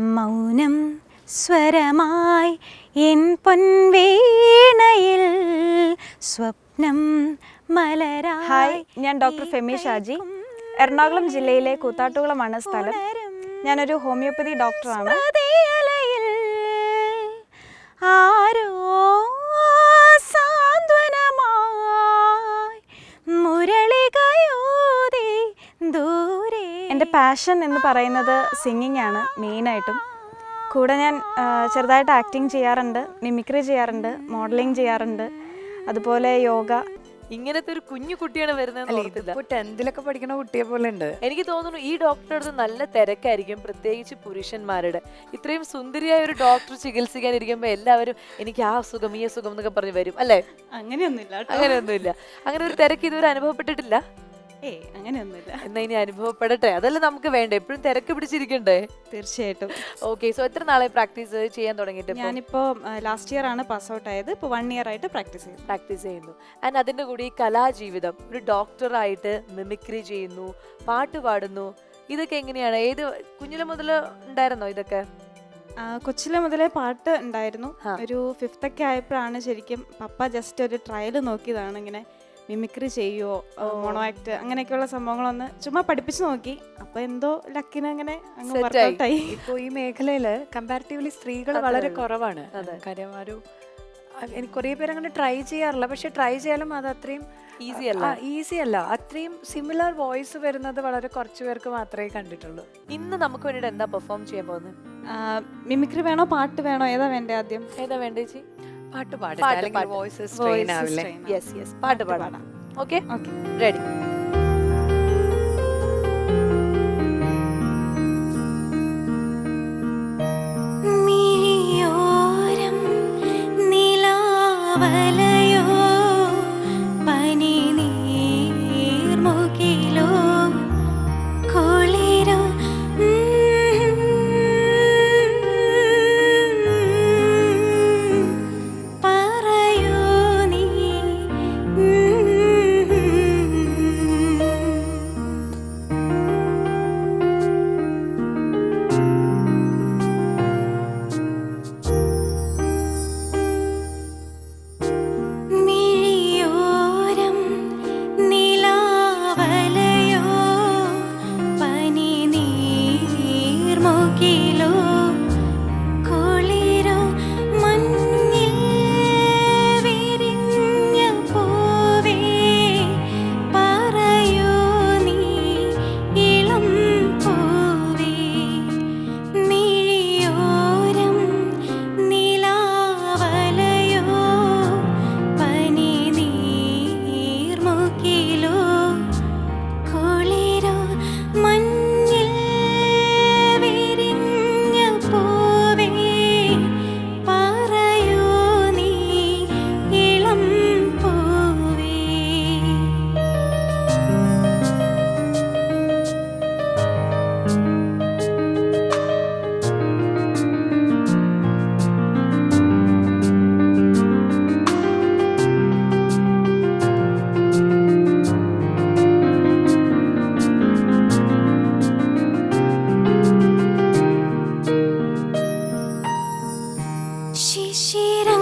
മൗനം സ്വരമായി എൻ പൊൻവീണയിൽ സ്വപ്നം മലരായി ഹായ് ഞാൻ ഡോക്ടർ ഫെമി ഷാജി. എറണാകുളം ജില്ലയിലെ കൂത്താട്ടുകുളമാണ് സ്ഥലം. ഞാനൊരു ഹോമിയോപ്പതി ഡോക്ടറാണ്. ആരോ എന്റെ പാഷൻ എന്ന് പറയുന്നത് സിംഗിങ് ആണ് മെയിനായിട്ടും കൂടെ ഞാൻ ചെറുതായിട്ട് ആക്ടിങ് ചെയ്യാറുണ്ട് മിമിക്രി ചെയ്യാറുണ്ട് മോഡലിംഗ് ചെയ്യാറുണ്ട് അതുപോലെ യോഗ ഇങ്ങനത്തെ ഒരു കുഞ്ഞു കുട്ടിയാണ് വരുന്നത് ടെൻത്തിലൊക്കെ പഠിക്കുന്ന കുട്ടിയെ പോലെ ഉണ്ട്. എനിക്ക് തോന്നുന്നു ഈ ഡോക്ടറുടെ അടുത്ത് നല്ല തിരക്കായിരിക്കും പ്രത്യേകിച്ച് പുരുഷന്മാരുടെ. ഇത്രയും സുന്ദരിയായ ഒരു ഡോക്ടർ ചികിത്സിക്കാൻ ഇരിക്കുമ്പോൾ എല്ലാവരും എനിക്ക് ആ സുഖം ഈ സുഖം എന്നൊക്കെ പറഞ്ഞ് വരും അല്ലേ? അങ്ങനെയൊന്നുമില്ല അങ്ങനെയൊന്നുമില്ല. അങ്ങനെ ഒരു തിരക്ക് ഇതുവരെ അനുഭവപ്പെട്ടിട്ടില്ല. ഏ അങ്ങനെയൊന്നുമില്ല. എന്നാ ഇനി അനുഭവപ്പെടട്ടെ. അതല്ലേ നമുക്ക് വേണ്ട? എപ്പോഴും തിരക്ക് പിടിച്ചിരിക്കണ്ടേ? തീർച്ചയായിട്ടും. ഓക്കെ സോ എത്ര നാളെ പ്രാക്ടീസ് ചെയ്യാൻ തുടങ്ങിയിട്ട് ഞാനിപ്പോ ലാസ്റ്റ് ഇയർ ആണ് പാസ് ഔട്ട് ആയത്. ഇപ്പൊ വൺ ഇയർ ആയിട്ട് പ്രാക്ടീസ് ചെയ്യുന്നു. പ്രാക്ടീസ് ചെയ്യുന്നു. ആൻഡ് അതിന്റെ കൂടി കലാജീവിതം ഒരു ഡോക്ടറായിട്ട് മിമിക്രി ചെയ്യുന്നു പാട്ട് പാടുന്നു ഇതൊക്കെ എങ്ങനെയാണ്? ഏത് കുഞ്ഞിലെ മുതൽ ഉണ്ടായിരുന്നോ ഇതൊക്കെ? കൊച്ചിലെ മുതലേ പാട്ട് ഉണ്ടായിരുന്നു. ഒരു ഫിഫ്ത്ത് ഒക്കെ ആയപ്പോഴാണ് ശരിക്കും പപ്പ ജസ്റ്റ് ഒരു ട്രയൽ നോക്കിയതാണ് ഇങ്ങനെ. മിമിക്രി ചെയ്യുമോ മോണോ ആക്ട് അങ്ങനെയൊക്കെയുള്ള സംഭവങ്ങളൊന്ന് ചുമ്മാ പഠിപ്പിച്ചു നോക്കി. അപ്പൊ എന്തോ ലക്കിന് അങ്ങനെ ഇപ്പൊ ഈ മേഖലയിൽ കമ്പാരിറ്റീവ്ലി സ്ത്രീകൾ വളരെ കുറവാണ്. അതെ. കാര്യം ഒരു എനിക്ക് കുറേ പേര് അങ്ങനെ ട്രൈ ചെയ്യാറില്ല. പക്ഷെ ട്രൈ ചെയ്യാലും അത് അത്രയും ഈസി അല്ല. ഈസി അല്ല. അത്രയും സിമിലർ വോയിസ് വരുന്നത് വളരെ കുറച്ചു പേർക്ക് മാത്രമേ കണ്ടിട്ടുള്ളൂ. ഇന്ന് നമുക്ക് വേണ്ടിയിട്ട് എന്താ പെർഫോം ചെയ്യാൻ പോകുന്നത്? മിമിക്രി വേണോ? പാട്ട് വേണോ? ഏതാ വേണ്ടേ ആദ്യം? ഏതാ വേണ്ടേ ചേച്ചി? പാട്ട് പാടാം. വോയിസ് ട്രെയിൻ ആവില്ലേ? യെസ് യെസ് പാട്ട് പാടാം. ഓക്കേ ഓക്കെ റെഡി 知ら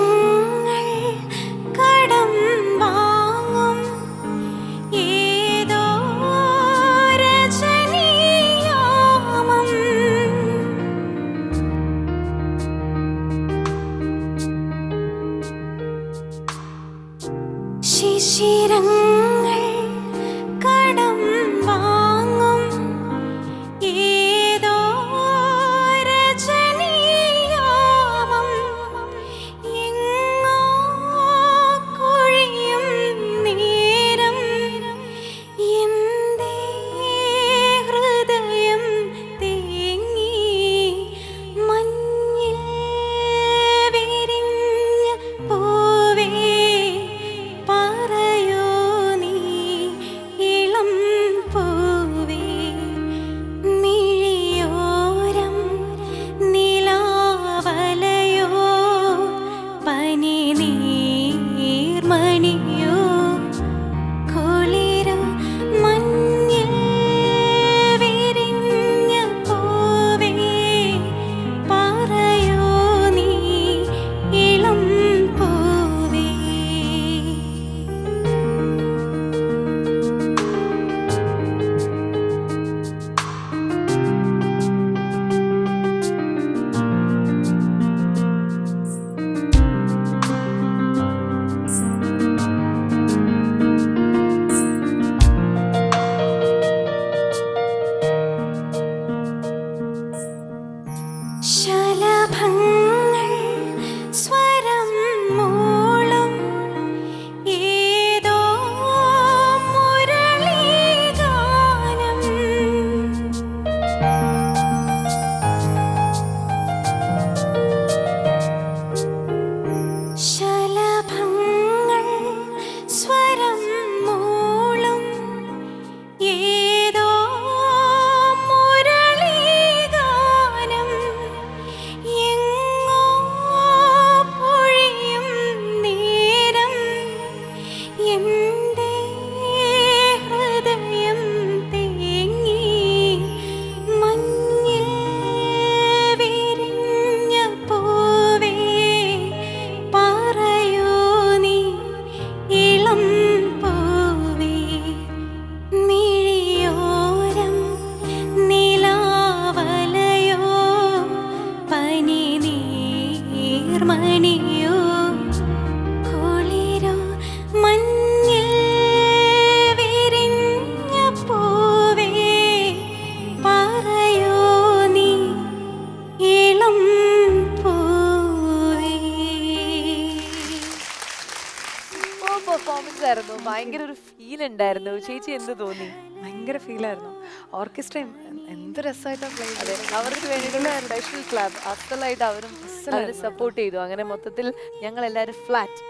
ഫീൽ ഉണ്ടായിരുന്നു. ചേച്ചി എന്ത് തോന്നി? ഭയങ്കര ഫീലായിരുന്നു ഓർക്കസ്ട്രയും എന്ത് രസമായിട്ടാണ് പ്ലേ അതെ അവർക്ക് വേണ്ടിയിട്ടുള്ള സ്പെഷ്യൽ ക്ലബ് അസലായിട്ട് അവരും സപ്പോർട്ട് ചെയ്തു. അങ്ങനെ മൊത്തത്തിൽ ഞങ്ങൾ എല്ലാവരും ഫ്ലാറ്റ്